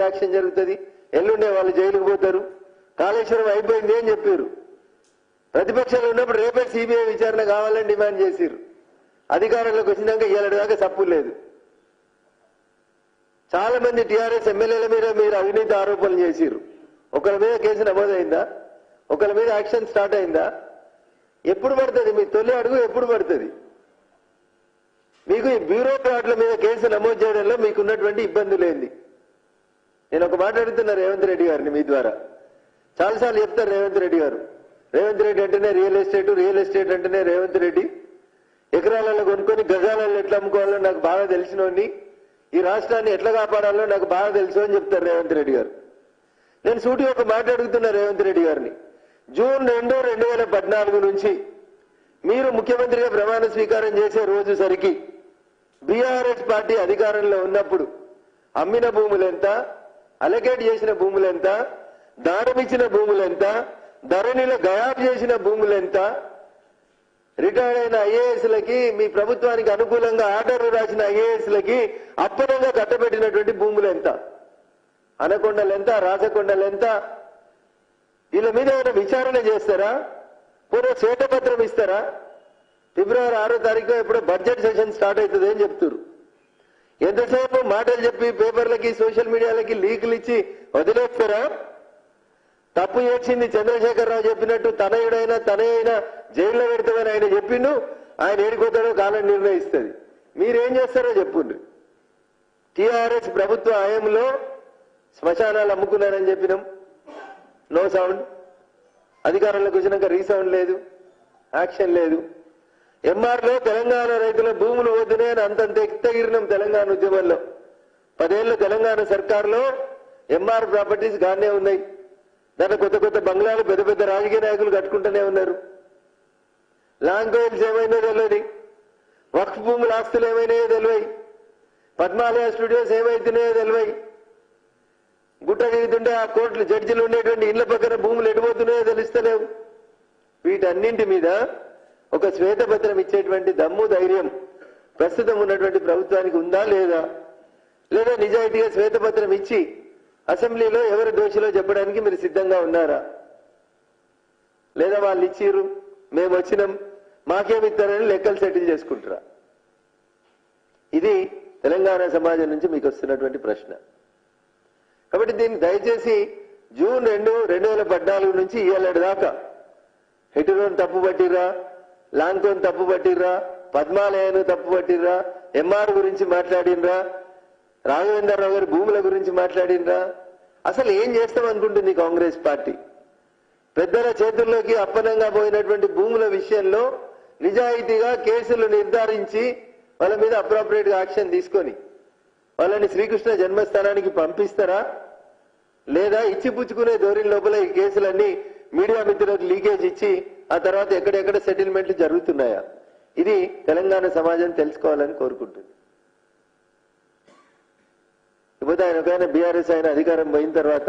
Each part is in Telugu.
యాక్షన్ జరుగుతుంది. ఎల్లుండే వాళ్ళు జైలుకు పోతారు. కాళేశ్వరం అయిపోయింది అని చెప్పారు. ప్రతిపక్షాలు ఉన్నప్పుడు రేపే సిబిఐ విచారణ కావాలని డిమాండ్ చేశారు. అధికారంలోకి వచ్చినాక ఇయ్యాలటి దాకా సప్పు లేదు. చాలా మంది టీఆర్ఎస్ ఎమ్మెల్యేల మీద మీరు అవినీతి ఆరోపణలు చేశారు. ఒకరి మీద కేసు నమోదైందా? ఒకరి మీద యాక్షన్ స్టార్ట్ అయిందా? ఎప్పుడు పడుతుంది? మీ తొలి అడుగు ఎప్పుడు పడుతుంది? మీకు ఈ బ్యూరోక్రాట్ల మీద కేసు నమోదు చేయడంలో మీకున్నటువంటి ఇబ్బందులు ఏంది? నేను ఒక మాట అడుగుతున్నా రేవంత్ రెడ్డి గారిని మీ ద్వారా. చాలాసార్లు చెప్తారు రేవంత్ రెడ్డి గారు. రేవంత్ రెడ్డి అంటేనే రియల్ ఎస్టేట్ రియల్ ఎస్టేట్ అంటేనే రేవంత్ రెడ్డి. ఎకరాలలో కొనుక్కొని గజాలలో ఎట్లా అమ్ముకోవాలో నాకు బాగా తెలిసినోడిని ఈ రాష్ట్రాన్ని ఎట్లా కాపాడాలో నాకు బాగా తెలుసు అని చెప్తారు రేవంత్ రెడ్డి గారు. నేను సూటి ఒక మాట అడుగుతున్నా రేవంత్ రెడ్డి గారిని. జూన్ రెండు రెండు వేల పద్నాలుగు నుంచి మీరు ముఖ్యమంత్రిగా ప్రమాణ స్వీకారం చేసే రోజు సరికి బీఆర్ఎస్ పార్టీ అధికారంలో ఉన్నప్పుడు అమ్మిన భూములెంత అలకేట్ చేసిన భూములు ఎంత? దానమిచ్చిన ఎంత? ధరణిలో గయాబ్ చేసిన భూములు ఎంత? రిటైర్డ్ అయిన ఐఏఎస్ లకి మీ ప్రభుత్వానికి అనుకూలంగా ఆర్డర్ రాసిన ఐఏఎస్ లకి అప్పనంగా కట్టబెట్టినటువంటి భూములు ఎంత? అనకొండలు ఎంత? రాచకొండలు ఎంత? వీళ్ళ మీద ఏమైనా విచారణ చేస్తారా? పూర్వ శ్వేతపత్రం ఇస్తారా? ఫిబ్రవరి ఆరో తారీఖు ఎప్పుడో బడ్జెట్ సెషన్ స్టార్ట్ అవుతుంది అని చెప్తున్నారు. ఎంతసేపు మాటలు చెప్పి పేపర్లకి సోషల్ మీడియాలకి లీకులు ఇచ్చి వదిలేస్తారా? తప్పు చేసింది చంద్రశేఖరరావు చెప్పినట్టు తనయుడైనా తనయైనా జైల్లో పెడతామని ఆయన చెప్పిండు. ఆయన ఏడిపోతాడో కాలం నిర్ణయిస్తుంది. మీరేం చేస్తారో చెప్పుండ్రి. టిఆర్ఎస్ ప్రభుత్వ హయాంలో శ్మశానాలు అమ్ముకున్నారని చెప్పినాం. No sound. అధికారంలోకి వచ్చినాక రీసౌండ్ లేదు. యాక్షన్ లేదు. ఎంఆర్లో తెలంగాణ రైతుల భూములు వద్దునే అని అంతంత ఎక్తగిరినం తెలంగాణ ఉద్యమంలో. పదేళ్ళ తెలంగాణ సర్కార్లో ఎంఆర్ ప్రాపర్టీస్ గానే ఉన్నాయి. దాంట్లో కొత్త కొత్త బంగ్లాలు పెద్ద పెద్ద రాజకీయ నాయకులు కట్టుకుంటూనే ఉన్నారు. లాంగ్ కోయిల్స్ ఏమైనా తెలియదు వక్ఫ్ భూముల ఆస్తులు ఏమైనాయో తెలివై? పద్మాలయ స్టూడియోస్ ఏమైతున్నాయో తెలివై? గుట్ట దిగుతుంటే ఆ కోర్టులు జడ్జిలు ఉండేటువంటి ఇళ్ళ పక్కన భూములు ఎడిపోతున్నాయో తెలుస్తలేవు. వీటన్నింటి మీద ఒక శ్వేతపత్రం ఇచ్చేటువంటి దమ్ము ధైర్యం ప్రస్తుతం ఉన్నటువంటి ప్రభుత్వానికి ఉందా లేదా? లేదా నిజాయితీగా శ్వేతపత్రం ఇచ్చి అసెంబ్లీలో ఎవరు దోషిలో చెప్పడానికి మీరు సిద్ధంగా ఉన్నారా? లేదా వాళ్ళు ఇచ్చిర్రు మేము వచ్చినాం మాకేమిస్తారని లెక్కలు సెటిల్ చేసుకుంటారా? ఇది తెలంగాణ సమాజం నుంచి మీకు వస్తున్నటువంటి ప్రశ్న. కాబట్టి దీన్ని దయచేసి జూన్ రెండు రెండు వేల పద్నాలుగు నుంచి ఇవాళ దాకా. హెటురోన్ తప్పు పట్టిర్రా లాంగ్టోన్ తప్పు పట్టిర్రా? పద్మాలయను తప్పు పట్టిర్రా? ఎంఆర్ గురించి మాట్లాడినరా రాఘవేంద్రరావు గారి భూముల గురించి మాట్లాడినరా అసలు ఏం చేస్తాం అనుకుంటుంది కాంగ్రెస్ పార్టీ? పెద్దల చేతుల్లోకి అప్పనంగా పోయినటువంటి భూముల విషయంలో నిజాయితీగా కేసులు నిర్ధారించి వాళ్ళ మీద అప్రాపరియేట్గా యాక్షన్ తీసుకొని వాళ్ళని శ్రీకృష్ణ జన్మస్థానానికి పంపిస్తారా? లేదా ఇచ్చి పుచ్చుకునే ధోరణి లోపల ఈ కేసులన్నీ మీడియా మిత్రులకు లీకేజ్ ఇచ్చి ఆ తర్వాత ఎక్కడెక్కడ సెటిల్మెంట్లు జరుగుతున్నాయా? ఇది తెలంగాణ సమాజం తెలుసుకోవాలని కోరుకుంటుంది. ఇకపోతే ఆయన ఒకవేళ బీఆర్ఎస్ ఆయన అధికారం పోయిన తర్వాత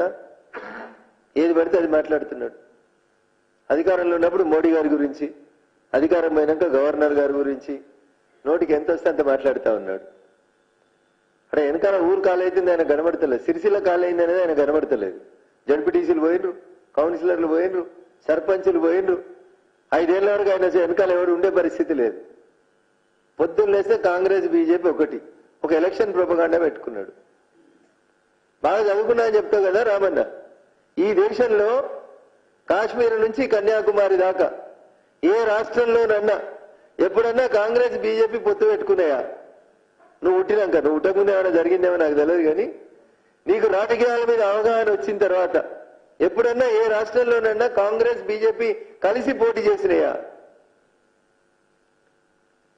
ఏది పడితే అది మాట్లాడుతున్నాడు. అధికారంలో ఉన్నప్పుడు మోడీ గారి గురించి అధికారం పోయినాక గవర్నర్ గారి గురించి నోటికి ఎంత వస్తే అంత మాట్లాడుతూ ఉన్నాడు. అక్కడ వెనకాల ఊరు కాలైతుంది ఆయన కనబడతలేదు. సిరిసిల్ల కాలైంది అనేది ఆయన కనబడతలేదు. జడ్పీటీసీలు పోయినరు కౌన్సిలర్లు పోయినరు సర్పంచులు పోయినరు ఐదేళ్ళ వరకు ఆయన వెనకాల ఎవరు ఉండే పరిస్థితి లేదు. పొద్దున్న లేస్తే కాంగ్రెస్ బీజేపీ ఒకటి. ఒక ఎలక్షన్ ప్రొపగాండా పెట్టుకున్నాడు. బాగా చదువుకున్నా అని చెప్తావు కదా రామన్న? ఈ దేశంలో కాశ్మీర్ నుంచి కన్యాకుమారి దాకా ఏ రాష్ట్రంలోనన్నా ఎప్పుడన్నా కాంగ్రెస్ బీజేపీ పొత్తు పెట్టుకున్నాయా? నువ్వు పుట్టినాక నువ్వు ఉట్టకుండా ఏమైనా జరిగిందేమో నాకు తెలియదు కానీ నీకు రాజకీయాల మీద అవగాహన వచ్చిన తర్వాత ఎప్పుడన్నా ఏ రాష్ట్రంలోనన్నా కాంగ్రెస్ బీజేపీ కలిసి పోటీ చేసినాయా?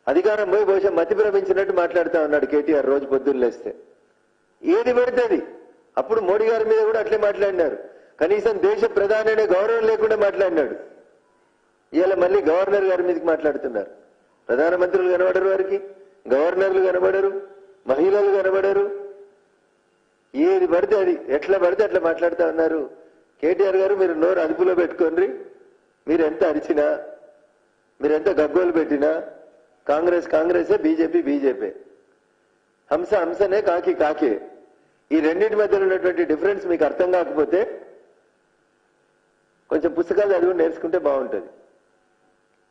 అధికారం పోయి బహుశా మతి భ్రమించినట్టు మాట్లాడుతా ఉన్నాడు కేటీఆర్ రోజు పొద్దున్నేస్తే ఏది ఏది పడుతుంది అప్పుడు మోడీ గారి మీద కూడా అట్లే మాట్లాడినారు. కనీసం దేశ ప్రధాని అనే గౌరవం లేకుండా మాట్లాడినాడు. ఇవాళ మళ్ళీ గవర్నర్ గారి మీదకి మాట్లాడుతున్నారు. ప్రధానమంత్రులు కనబడరు వారికి. గవర్నర్లు కనబడరు. మహిళలు కనబడరు. ఏది పడితే అది. ఎట్లా పడితే అట్లా మాట్లాడుతా ఉన్నారు. కేటీఆర్ గారు మీరు నోరు అదుపులో పెట్టుకోండి. మీరు ఎంత అరిచినా మీరు ఎంత గగ్గోలు పెట్టినా కాంగ్రెస్ కాంగ్రెసే బీజేపీ బీజేపీ. హంస హంసనే కాకి కాకి. ఈ రెండింటి మధ్యలో ఉన్నటువంటి డిఫరెన్స్ మీకు అర్థం కాకపోతే కొంచెం పుస్తకాలు చదివి నేర్చుకుంటే బాగుంటుంది.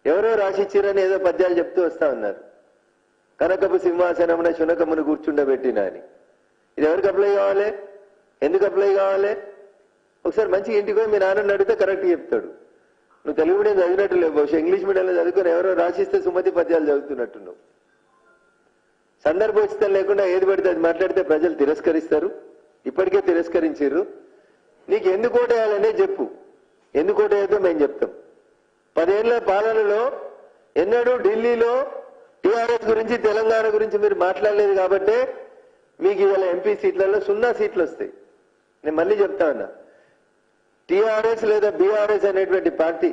ఎవరో రాసిచ్చిరని ఏదో పద్యాలు చెప్తూ వస్తా ఉన్నారు. కనకపు సింహాసనమున శునకమును కూర్చుండబెట్టిన అని. ఇది ఎవరికి అప్లై కావాలి? ఎందుకు అప్లై కావాలి? ఒకసారి మంచి ఇంటికి పోయి మీ నాన్నని అడిగితే కరెక్ట్ చెప్తాడు. నువ్వు తెలుగు మీడియం చదివినట్టు లేవు బహుశా ఇంగ్లీష్ మీడియంలో చదువుకొని ఎవరో రాసిస్తే సుమతి పద్యాలు చదువుతున్నట్టు నువ్వు సందర్భోచితం లేకుండా ఏది పడితే అది మాట్లాడితే ప్రజలు తిరస్కరిస్తారు. ఇప్పటికే తిరస్కరించారు. నీకు ఎందుకు ఓటేయాలనే చెప్పు. ఎందుకు ఓటేయదో మేము చెప్తాం. పదేళ్ళ పాలనలో ఎన్నడూ ఢిల్లీలో టీఆర్ఎస్ గురించి తెలంగాణ గురించి మీరు మాట్లాడలేదు కాబట్టే మీకు ఇవాళ ఎంపీ సీట్లలో సున్నా సీట్లు వస్తాయి. నేను మళ్ళీ చెప్తా ఉన్నా. టీఆర్ఎస్ లేదా బీఆర్ఎస్ అనేటువంటి పార్టీ